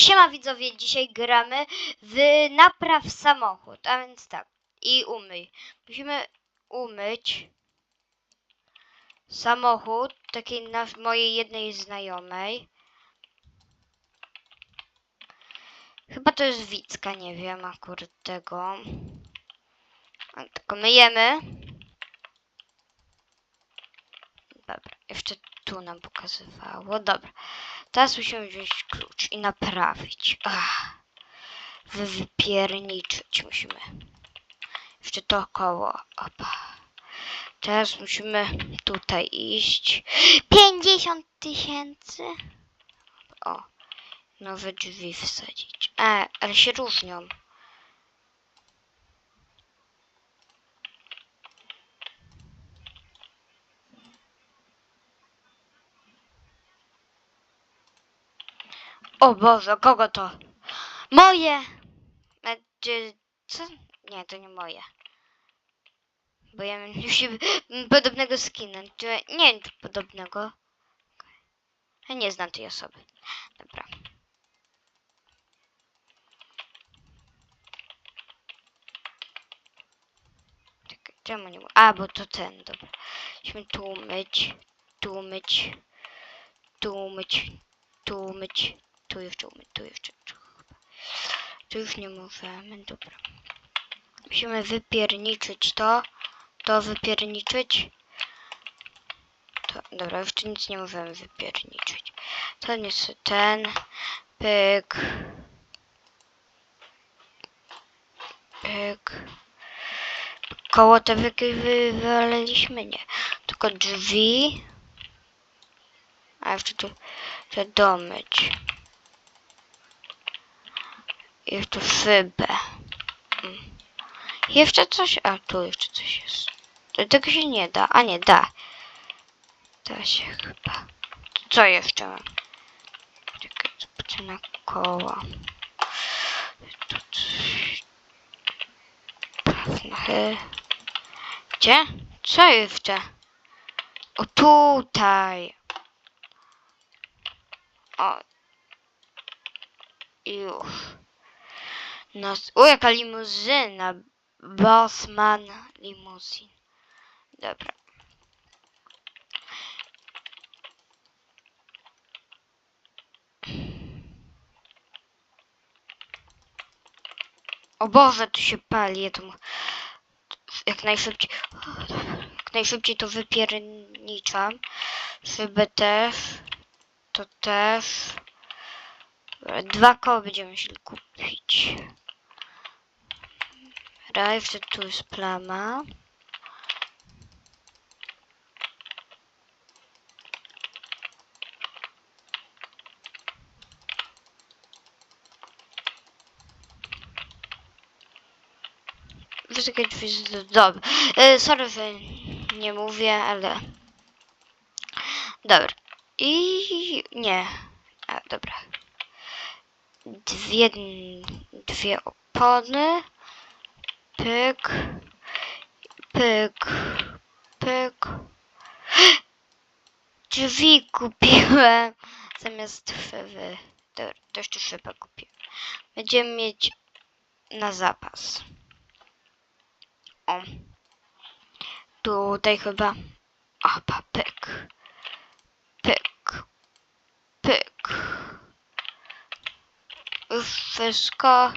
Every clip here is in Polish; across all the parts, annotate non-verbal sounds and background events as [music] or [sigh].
Siema widzowie, dzisiaj gramy w napraw samochód, a więc tak, i umyj. Musimy umyć samochód takiej na mojej jednej znajomej. Chyba to jest Wicka, nie wiem akurat tego. Tylko myjemy. Dobra, jeszcze tu nam pokazywało. Dobra. Teraz musimy wziąć klucz i naprawić. Ach, wy wypierniczyć musimy. Jeszcze to koło. Opa. Teraz musimy tutaj iść. 50 tysięcy. O. Nowe drzwi wsadzić. E, ale się różnią. O Boże, kogo to? Moje! Znaczy, co? Nie, to nie moje. Bo ja mam już podobnego skina. Czy, nie wiem, podobnego. Ja nie znam tej osoby. Dobra. Czemu nie? A, bo to ten, dobra. Musimy tu umyć, tu umyć, tu umyć, tu umyć, tu jeszcze umyć, tu jeszcze. Tu już nie możemy, dobra. Musimy wypierniczyć to, to wypierniczyć. To, dobra, jeszcze nic nie możemy wypierniczyć. To nie jest ten, pyk, pyk. Koło te wy, wywaliliśmy, nie. Tylko drzwi. A jeszcze tu, te domyć. Jeszcze szybę. Mm. Jeszcze coś, a tu jeszcze coś jest. Tego się nie da, a nie da. Da się chyba. Co jeszcze mam? Czekaj, na koła. Tu coś. Pewnie. Gdzie? Co jeszcze? O tutaj. O. Już. Nos... O, jaka limuzyna. Bossman limuzin. Dobra. O Boże, tu się pali. Ja to. Jak najszybciej... Jak najszybciej to wypierniczam. Szybę też. To też. Dwa koła będziemy musieli kupić. Dobra, jeszcze tu jest plama. Wysokie drzwi Dobra. E, sorry, nie mówię, ale... Dobra. I... nie. A, dobra. Dwie... Dwie opony. Pyk. Pyk. Pyk. Drzwi kupiłem. Zamiast szyby. Dobra, to jeszcze szybę kupiłem. Będziemy mieć na zapas. O. Tutaj chyba. Opa, pyk. Pyk. Pyk. Już wszystko.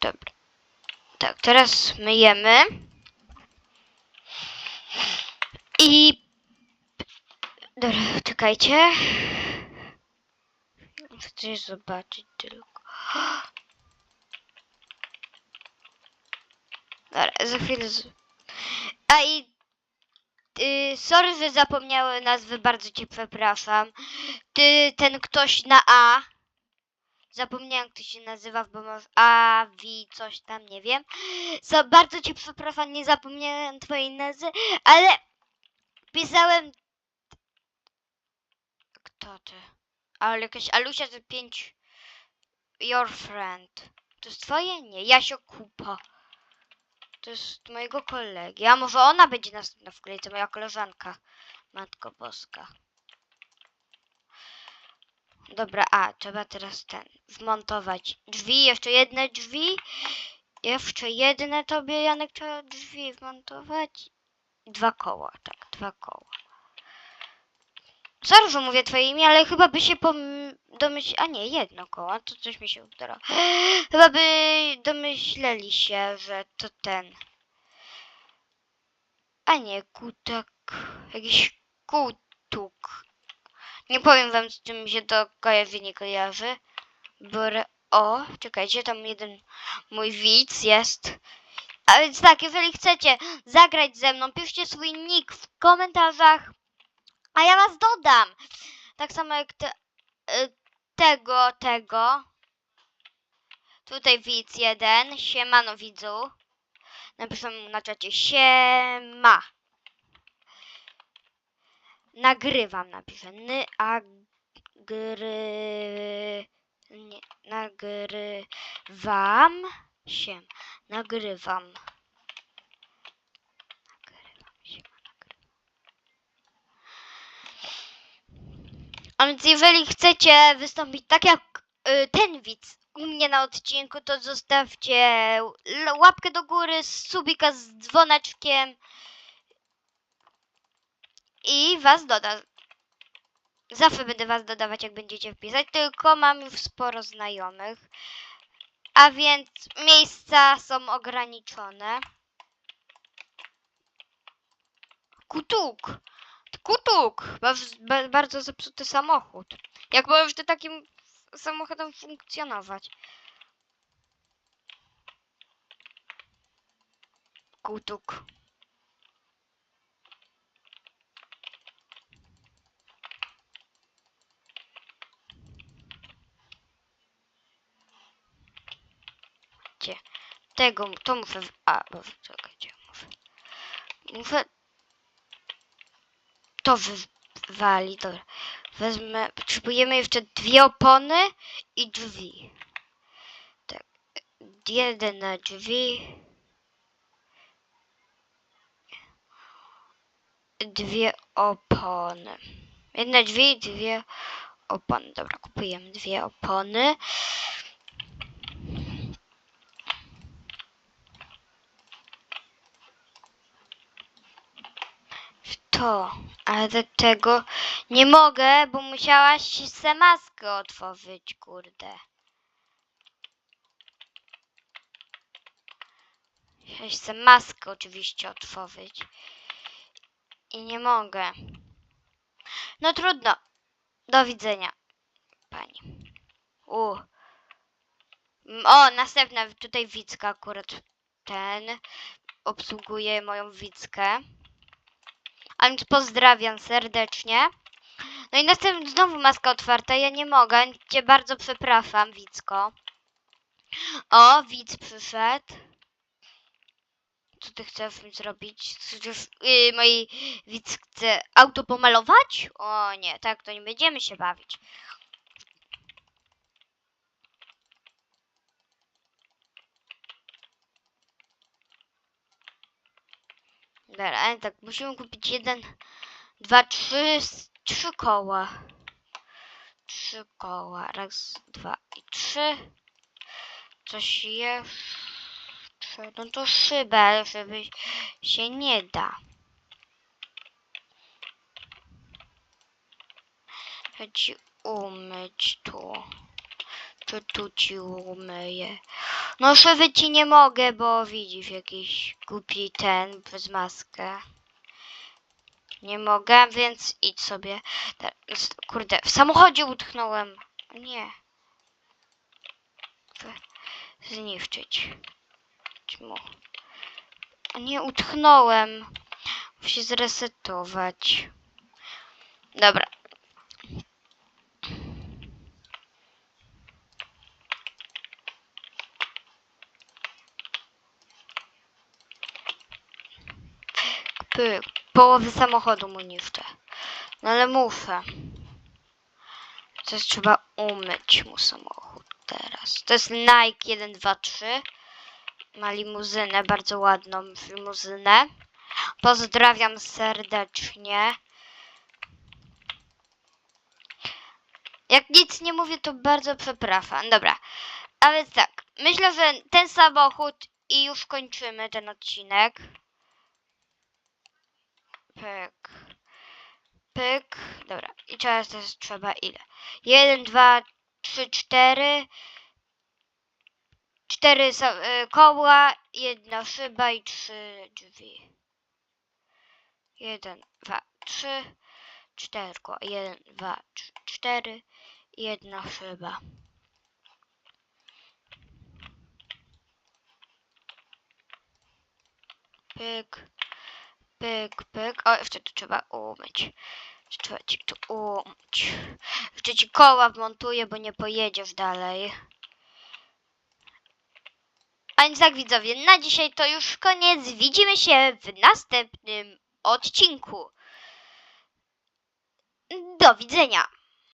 Dobra. Tak, teraz myjemy. I... Dobra, czekajcie. Coś zobaczyć tylko. Dobra, za chwilę... Z... A i... Y, sorry, że zapomniałem nazwy, bardzo cię przepraszam. Ty, ten ktoś na A. Zapomniałem, kto się nazywa, bo może A, V, coś tam, nie wiem. Za bardzo cię przepraszam, nie zapomniałem twojej nazwy, ale pisałem... Kto ty? Ale jakaś Alusia za 5... Your friend. To jest twoje? Nie, Jasio Kupa. To jest mojego kolegi. A może ona będzie następna w kolejce, moja koleżanka. Matko Boska. Dobra, a trzeba teraz ten wmontować drzwi, jeszcze jedne drzwi. Jeszcze jedne tobie, Janek, trzeba drzwi wmontować. Dwa koła, tak, dwa koła. Sorry, że mówię twoje imię, ale chyba by się pom- domyśl... A nie, jedno koło, to coś mi się udało. [gasps] Chyba by domyśleli się, że to ten. A nie, kutek. Jakiś kutuk. Nie powiem wam, z czym mi się to kojarzy, nie kojarzy. Biorę... O, czekajcie, tam jeden mój widz jest. A więc tak, jeżeli chcecie zagrać ze mną, piszcie swój nick w komentarzach, a ja was dodam. Tak samo jak te, y, tego, tego. Tutaj widz jeden, siemano widzu. Napiszę mu na czacie siema. Nagrywam, napiszę. Ny, a, gry, nie, nagrywam się. Nagrywam. Nagrywam się. A więc jeżeli chcecie wystąpić tak jak y, ten widz u mnie na odcinku, to zostawcie łapkę do góry, subika z dzwoneczkiem i was doda. Zawsze będę was dodawać, jak będziecie wpisać, tylko mam już sporo znajomych. A więc miejsca są ograniczone. Kutuk! Kutuk! Bardzo zepsuty samochód. Jak możesz ty takim samochodem funkcjonować? Kutuk. Gdzie? Tego, to muszę... A, bo czekajcie, muszę... Muszę... To wywali, dobra. Wezmę... Potrzebujemy jeszcze dwie opony i drzwi. Tak. Jeden na drzwi. Dwie opony. Jedne drzwi, dwie opony. Dobra, kupujemy dwie opony. w to, ale tego nie mogę, bo musiałaś se maskę otworzyć, kurde. Musiałaś se maskę oczywiście otworzyć. I nie mogę. No trudno. Do widzenia, pani. U. O, następna tutaj widzka akurat ten obsługuje moją widzkę. A więc pozdrawiam serdecznie. No i następnie znowu maska otwarta. Ja nie mogę. Cię bardzo przepraszam, Wicko. O, widz przyszedł. Co ty chcesz mi zrobić? Chcesz yy, moi widz chce auto pomalować? O nie, tak to nie będziemy się bawić. Dobra, ale tak, musimy kupić jeden, dwa, trzy, trzy koła. Trzy koła. Raz, dwa i trzy. Coś jeszcze. No to szybę, żeby się nie da. Chcę ci umyć tu. Tu umyję? No szyby ci nie mogę, bo widzisz jakiś głupi ten bez maskę. Nie mogę, więc idź sobie. Kurde, w samochodzie utknąłem. Nie. Zniszczyć. Mu. Nie utknąłem. Muszę zresetować. Dobra. Połowy samochodu mu niszczę. No ale muszę. Coś trzeba umyć mu samochód teraz. To jest Nike 123. Ma limuzynę, bardzo ładną limuzynę. Pozdrawiam serdecznie. Jak nic nie mówię, to bardzo przepraszam. Dobra. A więc tak, myślę, że ten samochód i już kończymy ten odcinek. Pyk. Pyk. Dobra. I teraz też trzeba ile? Jeden, dwa, trzy, cztery. Cztery sa- y, koła, jedna szyba i trzy drzwi. Jeden, dwa, trzy, cztery koła. Jeden, dwa, trzy, cztery. Jedna szyba. Pyk, pyk, pyk. O, jeszcze tu trzeba umyć. Trzeba ci tu umyć. Jeszcze ci koła wmontuję, bo nie pojedziesz dalej. A więc tak widzowie, na dzisiaj to już koniec. Widzimy się w następnym odcinku. Do widzenia.